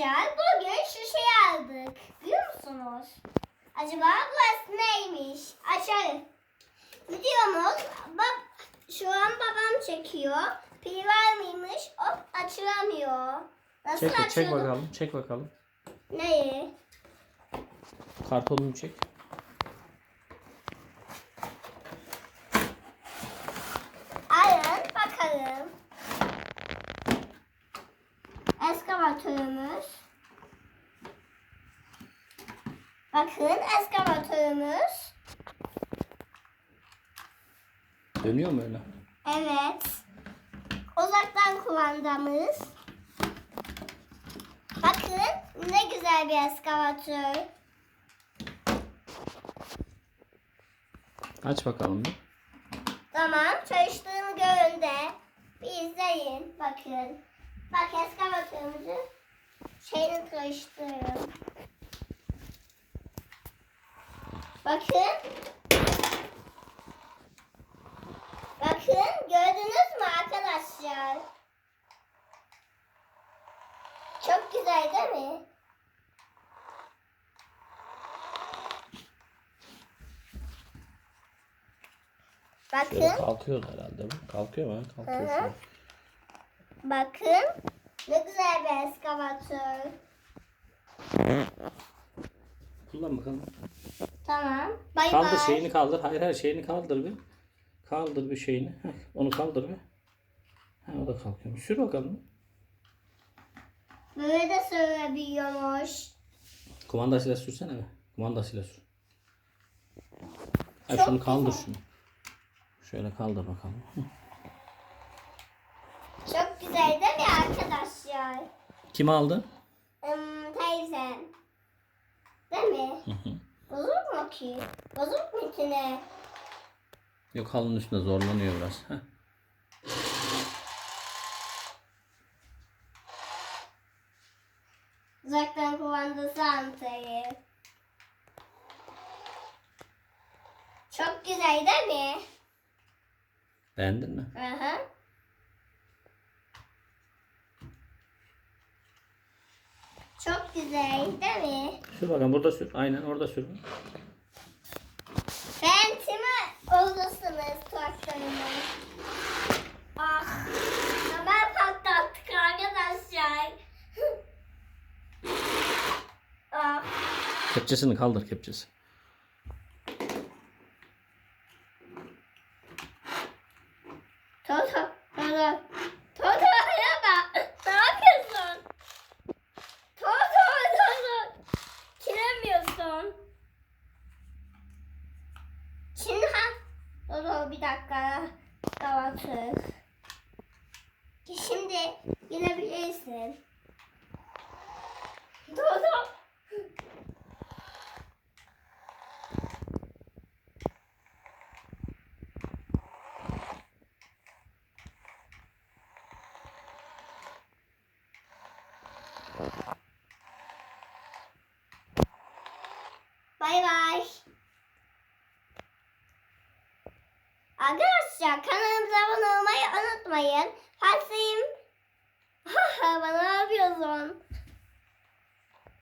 Arkadaşlar bugün şu şeyi aldık. Biliyor musunuz? Acaba burası neymiş? Açalım. Videomuz bab şu an babam çekiyor. Pil var mıymış? Hop açılamıyor. Nasıl Çek, çek açıyorduk? bakalım. Çek bakalım. Neyi? Kartonunu çek. Alın bakalım. Eskavatörümüz. Bakın eskavatörümüz. Dönüyor mu öyle? Evet. Uzaktan kumandamız. Bakın ne güzel bir eskavatör. Aç bakalım bir. Tamam çalıştığını görün de bir izleyin. Bakın. Bak eskavatörümüzü şeyini çalıştırıyorum. Bakın. Bakın gördünüz mü arkadaşlar? Çok güzel değil mi? Bakın. kalkıyor herhalde. Kalkıyor mu? Kalkıyor. Hı hı. Bakın ne güzel bir eskavatör. Kullan bakalım. Tamam. Bay Kaldır bay. şeyini kaldır. Hayır hayır şeyini kaldır bir. Kaldır bir şeyini. Heh, onu kaldır bir. Ha, o da kalkıyor. Sür bakalım. Böyle de sürebiliyormuş. Kumandasıyla sürsene be. Kumandasıyla sür. Ha, şunu kaldır şunu. Şöyle kaldır bakalım. Hı. Değil mi arkadaşlar? Kim aldı? Hmm, teyzem. Değil mi? Hı hı. Bozuk mu ki? Bozuk mu ki ne? Yok halının üstünde zorlanıyor biraz. Heh. Uzaktan kumandası anahtarı. Çok güzel değil mi? Beğendin mi? Aha. Çok güzel değil mi? Sür bakalım burada sür. Aynen orada sür. Ben kime oldusınuz traktörümü? Ah, hemen patlattık arkadaşlar. ah, Kepçesini kaldır kepçesi. Toto, Toto araba. Ne yapıyorsun? Toto, Toto. Kiremiyorsun. Şimdi ha. Toto bir dakika. Kapatır. Şimdi girebilirsin. Toto. Bay bay. Arkadaşlar kanalımıza abone olmayı unutmayın. Fatih'im. Bana ne yapıyorsun?